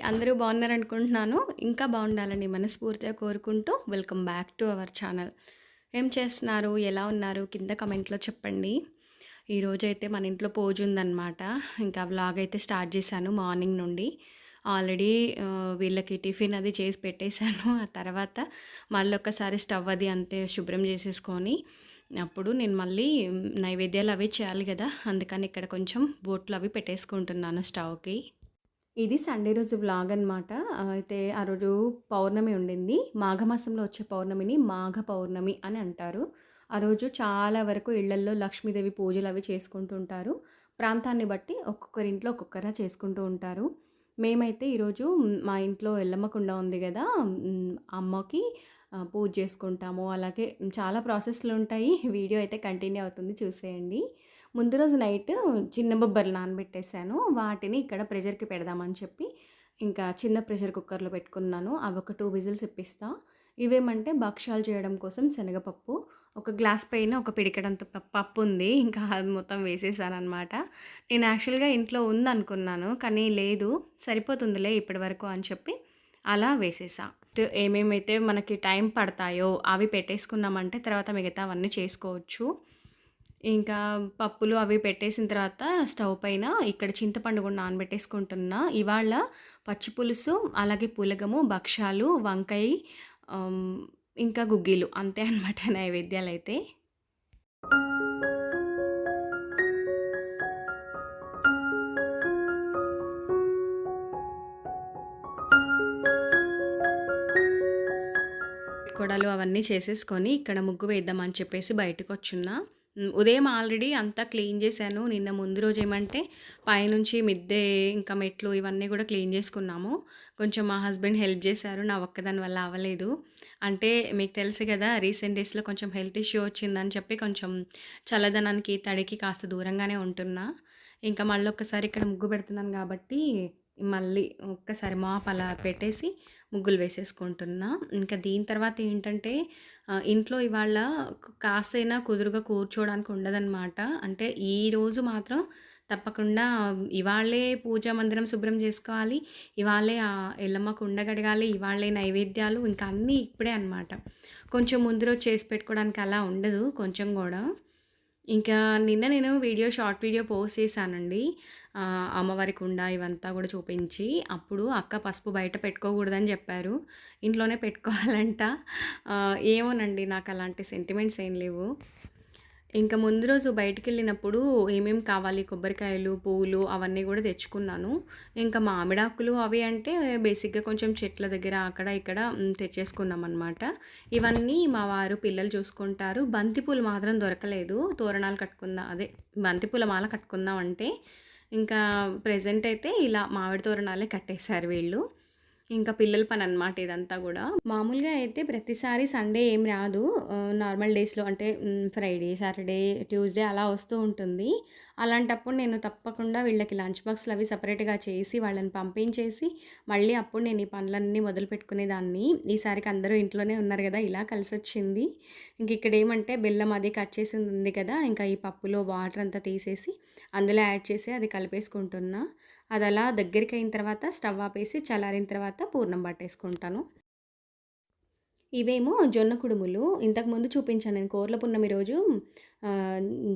అందరూ బాగున్నారనుకుంటున్నాను. ఇంకా బాగుండాలని మనస్ఫూర్తిగా కోరుకుంటూ welcome back to our channel. ఏం చేస్తున్నారు? ఎలా ఉన్నారు? కింద కమెంట్లో చెప్పండి. ఈరోజైతే మన ఇంట్లో పూజ ఉందన్నమాట. ఇంకా వ్లాగ్ అయితే స్టార్ట్ చేశాను మార్నింగ్ నుండి. ఆల్రెడీ వీళ్ళకి టిఫిన్ అది చేసి పెట్టేశాను. ఆ తర్వాత మళ్ళీ ఒక్కసారి స్టవ్ అది అంతే శుభ్రం చేసేసుకొని అప్పుడు నేను మళ్ళీ నైవేద్యాలు అవి చేయాలి కదా. అందుకని ఇక్కడ కొంచెం బోట్లు అవి పెట్టేసుకుంటున్నాను స్టవ్కి. ఇది సండే రోజు వ్లాగ్ అనమాట అయితే ఆ రోజు పౌర్ణమి ఉండింది. మాఘమాసంలో వచ్చే పౌర్ణమిని మాఘ పౌర్ణమి అని అంటారు. ఆ రోజు చాలా వరకు ఇళ్ళల్లో లక్ష్మీదేవి పూజలు అవి చేసుకుంటూ ఉంటారు. ప్రాంతాన్ని బట్టి ఒక్కొక్కరి ఇంట్లో ఒక్కొక్కరా చేసుకుంటూ ఉంటారు. మేమైతే ఈరోజు మా ఇంట్లో ఎల్లమ్మ కుండ ఉంది కదా అమ్మకి పూజ చేసుకుంటాము. అలాగే చాలా ప్రాసెస్లు ఉంటాయి. వీడియో అయితే కంటిన్యూ అవుతుంది. చూసేయండి. ముందు రోజు నైట్ చిన్న బొబ్బర్లు నానబెట్టేశాను. వాటిని ఇక్కడ ప్రెషర్కి పెడదామని చెప్పి ఇంకా చిన్న ప్రెషర్ కుక్కర్లో పెట్టుకున్నాను. అవి ఒక టూ విజిల్స్ ఇప్పిస్తా. ఇవేమంటే భక్ష్యాలు చేయడం కోసం శనగపప్పు ఒక గ్లాస్ పైన ఒక పిడికడంత పప్పు ఉంది. ఇంకా అది మొత్తం వేసేసాను అనమాట నేను యాక్చువల్గా ఇంట్లో ఉందనుకున్నాను కానీ లేదు సరిపోతుందిలే ఇప్పటి వరకు అని చెప్పి అలా వేసేసా. ఏమేమైతే మనకి టైం పడతాయో అవి పెట్టేసుకున్నామంటే తర్వాత మిగతావన్నీ చేసుకోవచ్చు. ఇంకా పప్పులు అవి పెట్టేసిన తర్వాత స్టవ్ పైన ఇక్కడ చింతపండు కూడా నానబెట్టేసుకుంటున్నా. ఇవాళ పచ్చి పులుసు అలాగే పులగము భక్షాలు వంకాయ ఇంకా గుగ్గిలు అంతే అనమాట నైవేద్యాలు అయితే. కొడలు అవన్నీ చేసేసుకొని ఇక్కడ ముగ్గు వేద్దామని చెప్పేసి బయటకు వచ్చున్నా. ఉదయం ఆల్రెడీ అంతా క్లీన్ చేశాను. నిన్న ముందు రోజు ఏమంటే పైనుంచి మిద్దె ఇంకా మెట్లు ఇవన్నీ కూడా క్లీన్ చేసుకున్నాము. కొంచెం మా హస్బెండ్ హెల్ప్ చేశారు. నా ఒక్కదాని వల్ల అవ్వలేదు. అంటే మీకు తెలుసు కదా రీసెంట్ డేస్లో కొంచెం హెల్త్ ఇష్యూ వచ్చిందని చెప్పి కొంచెం చల్లదనానికి తడికి కాస్త దూరంగానే ఉంటున్నా. ఇంకా మళ్ళీ ఒక్కసారి ఇక్కడ ముగ్గు పెడుతున్నాను కాబట్టి మళ్ళీ ఒక్కసారి మాప్ అలా పెట్టేసి ముగ్గులు వేసేసుకుంటున్నా. ఇంకా దీని తర్వాత ఏంటంటే ఇంట్లో ఇవాళ కాస్తైనా కుదురుగా కూర్చోవడానికి ఉండదన్నమాట. అంటే ఈరోజు మాత్రం తప్పకుండా ఇవాళే పూజా మందిరం శుభ్రం చేసుకోవాలి. ఇవాళే ఆ ఎల్లమ్మకు ఉండగడగాలి. ఇవాళే నైవేద్యాలు ఇంకా అన్నీ ఇప్పుడే అనమాట కొంచెం ముందు రోజు చేసి పెట్టుకోవడానికి అలా ఉండదు. కొంచెం కూడా. ఇంకా నిన్న నేను వీడియో షార్ట్ వీడియో పోస్ట్ చేశానండి. అమ్మవారి కుండ ఇవంతా కూడా చూపించి అప్పుడు అక్క పసుపు బయట పెట్టుకోకూడదని చెప్పారు. ఇంట్లోనే పెట్టుకోవాలంట. ఏమోనండి నాకు అలాంటి సెంటిమెంట్స్ ఏం లేవు. ఇంకా ముందు రోజు బయటికి వెళ్ళినప్పుడు ఏమేమి కావాలి? కొబ్బరికాయలు పువ్వులు అవన్నీ కూడా తెచ్చుకున్నాను. ఇంకా మామిడాకులు అవి అంటే బేసిక్గా కొంచెం చెట్ల దగ్గర అక్కడ ఇక్కడ తెచ్చేసుకున్నాం అనమాట ఇవన్నీ మా వారు పిల్లలు చూసుకుంటారు. బంతిపూలు మాత్రం దొరకలేదు. తోరణాలు కట్టుకుందాం అదే బంతిపూల మాల కట్టుకుందాం అంటే ఇంకా ప్రజెంట్ అయితే ఇలా మామిడి తోరణాలే కట్టేశారు వీళ్ళు. ఇంకా పిల్లల పని అనమాట ఇదంతా కూడా. మామూలుగా అయితే ప్రతిసారి సండే ఏం రాదు. నార్మల్ డేస్లో అంటే ఫ్రైడే సాటర్డే ట్యూస్డే అలా వస్తూ ఉంటుంది. అలాంటప్పుడు నేను తప్పకుండా వీళ్ళకి లంచ్ బాక్స్లు అవి సపరేట్గా చేసి వాళ్ళని పంపించేసి మళ్ళీ అప్పుడు నేను ఈ పనులన్నీ మొదలు పెట్టుకునేదాన్ని ఈసారికి అందరూ ఇంట్లోనే ఉన్నారు కదా ఇలా కలిసి వచ్చింది ఇంక ఇక్కడ ఏమంటే బెల్లం అది కట్ చేసింది ఉంది కదా ఇంకా ఈ పప్పులో వాటర్ అంతా తీసేసి అందులో యాడ్ చేసి అది కలిపేసుకుంటున్నా. అది అలా దగ్గరికి అయిన తర్వాత స్టవ్ ఆపేసి చల్లారిన తర్వాత పూర్ణం పట్టేసుకుంటాను ఇవేమో జొన్న కుడుములు. ఇంతకుముందు చూపించాను నేను కోర్ల పున్నమి రోజు.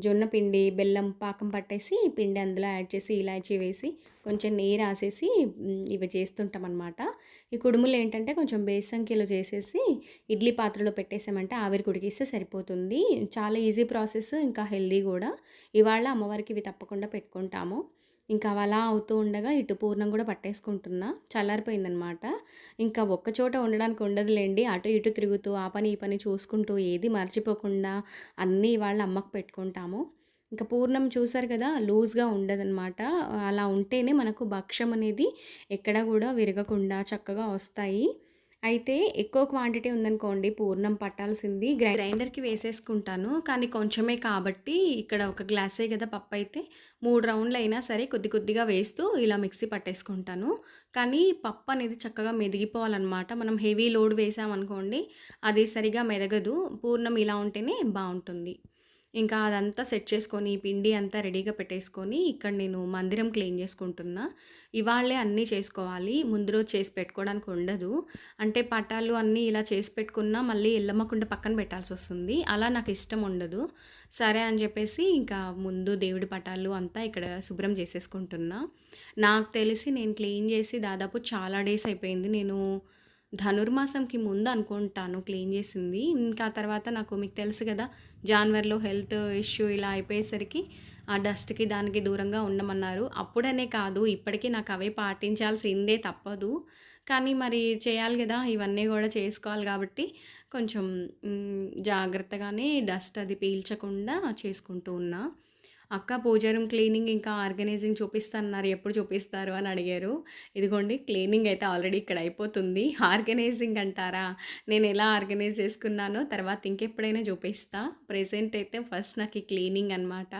జొన్న పిండి బెల్లం పాకం పట్టేసి పిండి అందులో యాడ్ చేసి ఇలాచీ వేసి కొంచెం నెయ్యి రాసేసి ఇవి చేస్తుంటాం అనమాట ఈ కుడుములు ఏంటంటే కొంచెం బేసంఖ్యలో చేసేసి ఇడ్లీ పాత్రలో పెట్టేసామంటే ఆవిరి కుడికిస్తే సరిపోతుంది. చాలా ఈజీ ప్రాసెస్ ఇంకా హెల్దీ కూడా. ఇవాళ అమ్మవారికి ఇవి తప్పకుండా పెట్టుకుంటాము. ఇంకా అలా అవుతూ ఉండగా ఇటు పూర్ణం కూడా పట్టేసుకుంటున్నా. చల్లారిపోయిందనమాట. ఇంకా ఒక్క చోట ఉండడానికి ఉండదులేండి. అటు ఇటు తిరుగుతూ ఆ పని ఈ పని చూసుకుంటూ ఏది మర్చిపోకుండా అన్నీ వాళ్ళ అమ్మకు పెట్టుకుంటాము. ఇంకా పూర్ణం చూసారు కదా లూజ్గా ఉండదన్నమాట అలా ఉంటేనే మనకు భక్ష్యం అనేది ఎక్కడ కూడా విరగకుండా చక్కగా వస్తాయి. అయితే ఎక్కువ క్వాంటిటీ ఉందనుకోండి పూర్ణం పట్టాల్సింది. గ్రైండర్కి వేసేసుకుంటాను. కానీ కొంచెమే కాబట్టి ఇక్కడ ఒక గ్లాసే కదా పప్పు అయితే మూడు రౌండ్లు అయినా సరే కొద్ది కొద్దిగా వేస్తూ ఇలా మిక్సీ పట్టేసుకుంటాను. కానీ పప్పు అనేది చక్కగా మెదిగిపోవాలన్నమాట. మనం హెవీ లోడ్ వేసామనుకోండి అది సరిగా మెదగదు. పూర్ణం ఇలా ఉంటేనే బాగుంటుంది. ఇంకా అదంతా సెట్ చేసుకొని, పిండి అంతా రెడీగా పెట్టేసుకొని, ఇక్కడ నేను మందిరం క్లీన్ చేసుకుంటున్నా. ఇవాళే అన్నీ చేసుకోవాలి. ముందు రోజు చేసి పెట్టుకోవడానికి ఉండదు. అంటే పటాలు అన్నీ ఇలా చేసి పెట్టుకున్నా మళ్ళీ ఎల్లమ్మ కుండ పక్కన పెట్టాల్సొస్తుంది. అలా నాకు ఇష్టం ఉండదు. సరే అని చెప్పేసి ఇంకా ముందు దేవుడి పటాలు అంతా ఇక్కడ శుభ్రం చేసేసుకుంటున్నా. నాకు తెలిసి నేను క్లీన్ చేసి దాదాపు చాలా డేస్ అయిపోయింది. నేను ధనుర్మాసంకి ముందు అనుకుంటాను క్లీన్ చేసింది. ఇంకా తర్వాత నాకు మీకు తెలుసు కదా! జాన్వరిలో హెల్త్ ఇష్యూ ఇలా అయిపోయేసరికి ఆ డస్ట్‌కి దానికి దూరంగా ఉండమన్నారు. అప్పుడనే కాదు ఇప్పటికీ నాకు అవే పాటించాల్సిందే తప్పదు. కానీ మరి చేయాలి కదా ఇవన్నీ కూడా చేసుకోవాలి కాబట్టి కొంచెం జాగ్రత్తగానే డస్ట్ అది పీల్చకుండా చేసుకుంటూ ఉన్నా. అక్క పూజ క్లీనింగ్ ఇంకా ఆర్గనైజింగ్ చూపిస్తన్నారు. ఎప్పుడు చూపిస్తారు అని అడిగారు. ఇదిగోండి క్లీనింగ్ అయితే ఆల్రెడీ ఇక్కడ అయిపోతుంది. ఆర్గనైజింగ్ అంటారా? నేను ఎలా ఆర్గనైజ్ చేసుకున్నానో తర్వాత ఇంకెప్పుడైనా చూపిస్తా. ప్రెజెంట్ అయితే ఫస్ట్ నాకు ఈ క్లీనింగ్ అనమాట.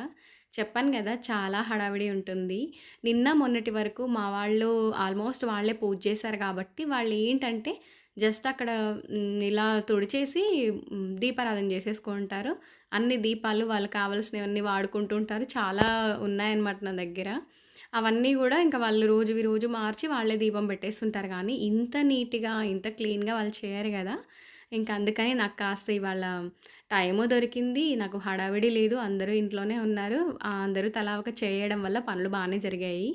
చెప్పాను కదా చాలా హడావిడి ఉంటుంది. నిన్న మొన్నటి వరకు మా వాళ్ళు ఆల్మోస్ట్ వాళ్ళే పూజ చేశారు కాబట్టి వాళ్ళు ఏంటంటే జస్ట్ అక్కడ ఇలా తుడిచేసి దీపారాధన చేసేసుకుంటారు. అన్ని దీపాలు వాళ్ళకి కావాల్సినవన్నీ వాడుకుంటూ ఉంటారు. చాలా ఉన్నాయన్నమాట నా దగ్గర. అవన్నీ కూడా ఇంకా వాళ్ళు రోజువి రోజు మార్చి వాళ్ళే దీపం పెట్టేస్తుంటారు కానీ ఇంత నీట్‌గా, ఇంత క్లీన్‌గా వాళ్ళు చేయరు కదా ఇంకా అందుకని నాకు కాస్త ఇవాళ టైము దొరికింది. నాకు హడావిడి లేదు. అందరూ ఇంట్లోనే ఉన్నారు. అందరూ తలా ఒక చేయడం వల్ల పనులు బాగానే జరిగాయి.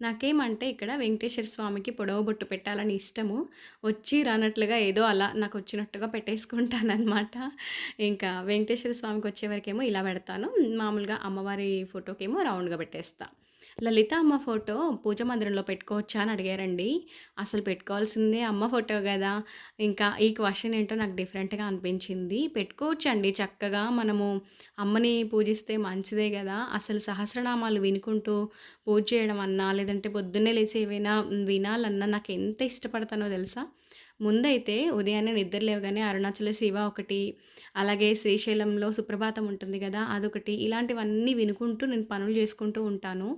నాకేమంటే ఇక్కడ వెంకటేశ్వర స్వామికి పొడవ బొట్టు పెట్టాలని ఇష్టము. వచ్చి రానట్లుగా ఏదో అలా నాకు వచ్చినట్టుగా పెట్టేసుకుంటానమాట ఇంకా వెంకటేశ్వర స్వామికి వచ్చేవరకేమో ఇలా పెడతాను. మామూలుగా అమ్మవారి ఫోటోకేమో రౌండ్‌గా పెట్టేస్తాను లలిత అమ్మ ఫోటో పూజ మందిరంలో పెట్టుకోవచ్చా అని అడిగారండి. అసలు పెట్టుకోవాల్సిందే అమ్మ ఫోటో కదా ఇంకా ఈ క్వశ్చన్ ఏంటో నాకు డిఫరెంట్‌గా అనిపించింది. పెట్టుకోవచ్చండి చక్కగా మనము అమ్మని పూజిస్తే మంచిదే కదా అసలు సహస్రనామాలు వినుకుంటూ పూజ చేయడం అన్నా, లేదంటే పొద్దున్నే లేచి ఏవైనా వినాలన్నా నాకు ఎంత ఇష్టపడతానో తెలుసా? ముందైతే ఉదయాన్నే నిద్ర లేవగానే అరుణాచల శివ ఒకటి, అలాగే శ్రీశైలంలో సుప్రభాతం ఉంటుంది కదా అదొకటి ఇలాంటివన్నీ వినుకుంటూ నేను పనులు చేసుకుంటూ ఉంటాను.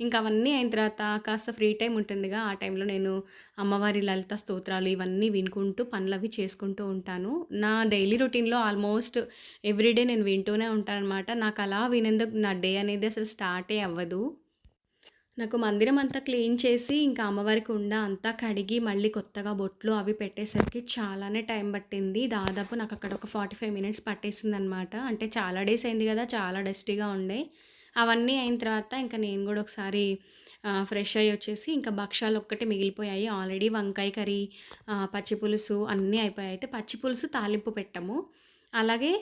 ఇంకా అవన్నీ అయిన తర్వాత కాస్త ఫ్రీ టైం ఉంటుందిగా ఆ టైంలో నేను అమ్మవారి లలిత స్తోత్రాలు ఇవన్నీ వినుకుంటూ పనులు అవి చేసుకుంటూ ఉంటాను. నా డైలీ రొటీన్‌లో ఆల్మోస్ట్ ఎవ్రీడే నేను వింటూనే ఉంటాననమాట. నాకు అలా వినేందుకు నా డే అనేది అసలు స్టార్టే అవ్వదు. నాకు మందిరం అంతా క్లీన్ చేసి, ఇంకా అమ్మవారి కుండ అంతా కడిగి, మళ్ళీ కొత్తగా బొట్లు అవి పెట్టేసరికి చాలానే టైం పట్టింది. దాదాపు నాకు అక్కడ ఒక 45 మినిట్స్ పట్టేసింది అనమాట అంటే చాలా డేస్ అయింది కదా చాలా డస్టీగా ఉండే. అవన్నీ అయిన తర్వాత ఇంకా నేను కూడా ఒకసారి ఫ్రెష్ అయ్యి వచ్చేసి ఇంకా భక్షాలు ఒక్కటే మిగిలిపోయాయి. ఆల్రెడీ వంకాయ కర్రీ, పచ్చి పులుసు అన్నీ అయిపోయాయి. అయితే పచ్చి పులుసు తాలింపు పెట్టాము. అలాగే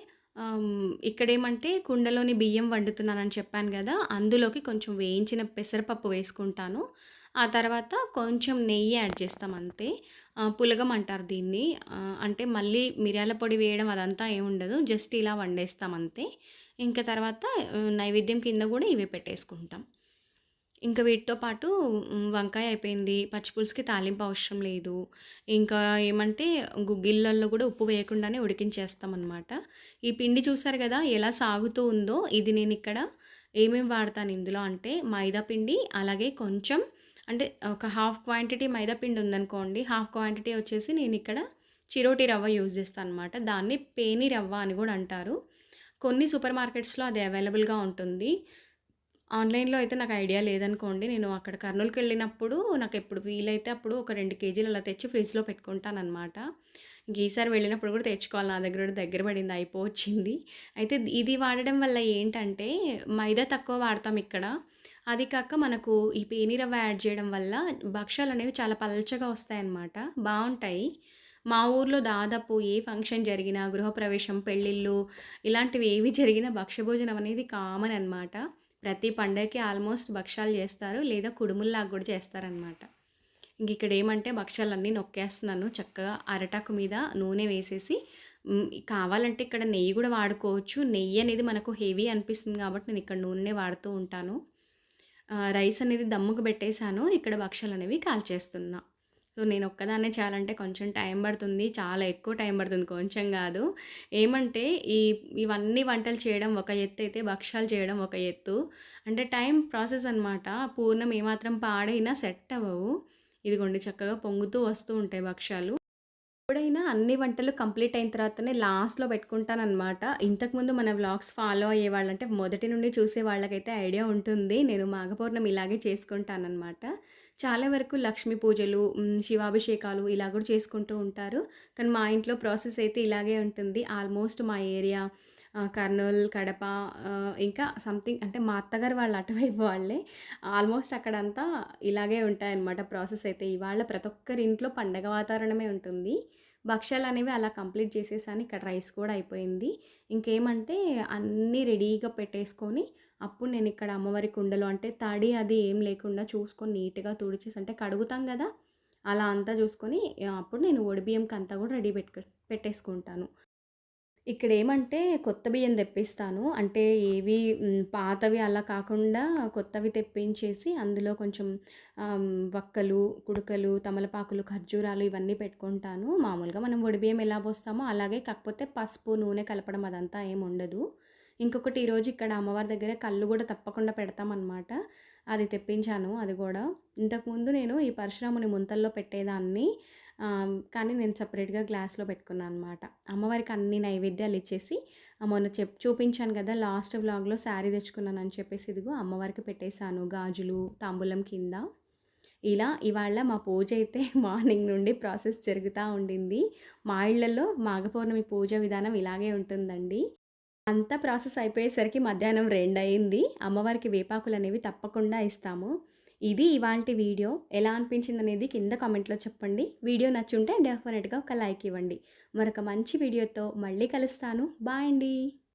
ఇక్కడేమంటే కుండలోని బియ్యం వండుతున్నానని చెప్పాను కదా అందులోకి కొంచెం వేయించిన పెసరపప్పు వేసుకుంటాను. ఆ తర్వాత కొంచెం నెయ్యి యాడ్ చేస్తాం అంతే. పులగం అంటారు దీన్ని. అంటే మళ్ళీ మిరియాల పొడి వేయడం అదంతా ఏముండదు. జస్ట్ ఇలా వండేస్తాం అంతే. ఇంకా తర్వాత నైవేద్యం కింద కూడా ఇవే పెట్టేసుకుంటాం. ఇంకా వీటితో పాటు వంకాయ అయిపోయింది. పచ్చిపులుసుకి తాలింపు అవసరం లేదు. ఇంకా ఏమంటే గుగ్గిళ్ళల్లో కూడా ఉప్పు వేయకుండానే ఉడికించేస్తామన్నమాట ఈ పిండి చూసారు కదా ఎలా సాగుతూ ఉందో, ఇది నేను ఇక్కడ ఏమేమి వాడతాను ఇందులో అంటే మైదా పిండి, అలాగే కొంచెం అంటే ఒక హాఫ్ క్వాంటిటీ మైదా పిండి ఉందనుకోండి, హాఫ్ క్వాంటిటీ వచ్చేసి నేను ఇక్కడ చిరోటి రవ్వ యూజ్ చేస్తాను అనమాట దాన్ని పేని రవ్వ అని కూడా అంటారు. కొన్ని సూపర్ మార్కెట్స్‌లో అది అవైలబుల్‌గా ఉంటుంది. ఆన్‌లైన్‌లో అయితే నాకు ఐడియా లేదనుకోండి. నేను అక్కడ కర్నూలుకు వెళ్ళినప్పుడు నాకు ఎప్పుడు వీలైతే అప్పుడు ఒక రెండు కేజీలు అలా తెచ్చి ఫ్రిడ్జ్‌లో పెట్టుకుంటానమాట ఇంక ఈసారి వెళ్ళినప్పుడు కూడా తెచ్చుకోవాలి. నా దగ్గర కూడా దగ్గర పడింది అయిపోవచ్చింది. అయితే ఇది వాడడం వల్ల ఏంటంటే మైదా తక్కువ వాడతాం ఇక్కడ. అది కాక మనకు ఈ పేని రవ్వ యాడ్ చేయడం వల్ల భక్షాలనేవి చాలా పలచగా వస్తాయన్నమాట. బాగుంటాయి మా ఊర్లో దాదాపు ఏ ఫంక్షన్ జరిగినా, గృహప్రవేశం, పెళ్ళిళ్ళు ఇలాంటివి ఏవి జరిగినా భక్ష్యభోజనం అనేది కామన్ అనమాట. ప్రతి పండగకి ఆల్మోస్ట్ భక్ష్యాలు చేస్తారు. లేదా కుడుముల్లాగా కూడా చేస్తారనమాట. ఇంక ఇక్కడేమంటే భక్ష్యాలన్నీ నొక్కేస్తున్నాను. చక్కగా అరటాకు మీద నూనె వేసేసి కావాలంటే ఇక్కడ నెయ్యి కూడా వాడుకోవచ్చు. నెయ్యి అనేది మనకు హెవీ అనిపిస్తుంది కాబట్టి నేను ఇక్కడ నూనె వాడుతూ ఉంటాను. రైస్ అనేది దమ్ముకు పెట్టేసాను. ఇక్కడ భక్షాలనేవి కాల్చేస్తున్నా. సో, నేను ఒక్కదాన్నే చేయాలంటే కొంచెం టైం పడుతుంది. చాలా ఎక్కువ టైం పడుతుంది. కొంచెం కాదు ఏమంటే ఈ ఇవన్నీ వంటలు చేయడం ఒక ఎత్తు అయితే భక్ష్యాలు చేయడం ఒక ఎత్తు. అంటే టైం ప్రాసెస్ అనమాట. పూర్ణం ఏమాత్రం పాడైనా సెట్ అవ్వవు. ఇదిగోండి చక్కగా పొంగుతూ వస్తూ ఉంటాయి భక్ష్యాలు ఎప్పుడైనా అన్ని వంటలు కంప్లీట్ అయిన తర్వాతనే లాస్ట్‌లో పెట్టుకుంటానమాట ఇంతకుముందు మన వ్లాగ్స్ ఫాలో అయ్యేవాళ్ళంటే మొదటి నుండి చూసే వాళ్ళకైతే ఐడియా ఉంటుంది. నేను మాఘపూర్ణం ఇలాగే చేసుకుంటానమాట చాలా వరకు లక్ష్మీ పూజలు, శివాభిషేకాలు ఇలా కూడా చేసుకుంటూ ఉంటారు. కానీ మా ఇంట్లో ప్రాసెస్ అయితే ఇలాగే ఉంటుంది. ఆల్మోస్ట్ మా ఏరియా కర్నూలు కడప ఇంకా సంథింగ్ అంటే మా అత్తగారు వాళ్ళు అటువైపు వాళ్ళే. ఆల్మోస్ట్ అక్కడంతా ఇలాగే ఉంటాయన్నమాట ప్రాసెస్ అయితే. ఇవాళ ప్రతి ఒక్కరి ఇంట్లో పండగ వాతావరణమే ఉంటుంది. భక్షాలనేవి అలా కంప్లీట్ చేసేసాను. ఇక్కడ రైస్ కూడా అయిపోయింది. ఇంకేమంటే అన్నీ రెడీగా పెట్టేసుకొని అప్పుడు నేను ఇక్కడ అమ్మవారి కుండలో అంటే తడి అది ఏం లేకుండా చూసుకొని నీట్‌గా తుడిచేసి అంటే కడుగుతాం కదా అలా అంతా చూసుకొని అప్పుడు నేను ఒడిబియ్యంకి అంతా కూడా రెడీ పెట్టుకు పెట్టేసుకుంటాను. ఇక్కడేమంటే కొత్త బియ్యం తెప్పిస్తాను. అంటే ఏవి పాతవి అలా కాకుండా కొత్తవి తెప్పించేసి అందులో కొంచెం వక్కలు, కుడకలు, తమలపాకులు, ఖర్జూరాలు ఇవన్నీ పెట్టుకుంటాను. మామూలుగా మనం ఒడిబియ్యం ఎలా పోస్తామో అలాగే కాకపోతే పసుపు, నూనె కలపడం అదంతా ఏముండదు. ఇంకొకటి ఈరోజు ఇక్కడ అమ్మవారి దగ్గర కళ్ళు కూడా తప్పకుండా పెడతామనమాట. అది తెప్పించాను అది కూడా ఇంతకుముందు నేను ఈ పరశురాముని ముంతల్లో పెట్టేదాన్ని. కానీ నేను సెపరేట్‌గా గ్లాస్‌లో పెట్టుకున్నా అనమాట. అమ్మవారికి అన్ని నైవేద్యాలు ఇచ్చేసి మొన్న చెప్ చూపించాను కదా! లాస్ట్ వ్లాగ్‌లో శారీ తెచ్చుకున్నాను అని చెప్పేసి ఇదిగో అమ్మవారికి పెట్టేశాను గాజులు, తాంబూలం కింద. ఇలా ఇవాళ మా పూజ అయితే మార్నింగ్ నుండి ప్రాసెస్ జరుగుతూ ఉండింది. మా ఇళ్ళలో మాఘపౌర్ణమి పూజ విధానం ఇలాగే ఉంటుందండి. అంతా ప్రాసెస్ అయిపోయేసరికి మధ్యాహ్నం రెండు అయింది. అమ్మవారికి వేపాకులనేవి తప్పకుండా ఇస్తాము. ఇది ఇవాళ వీడియో. ఎలా అనిపించింది అనేది కింద కామెంట్‌లో చెప్పండి. వీడియో నచ్చుంటే డెఫినెట్‌గా ఒక లైక్ ఇవ్వండి. మరొక మంచి వీడియోతో మళ్ళీ కలుస్తాను. బాయ్ అండి.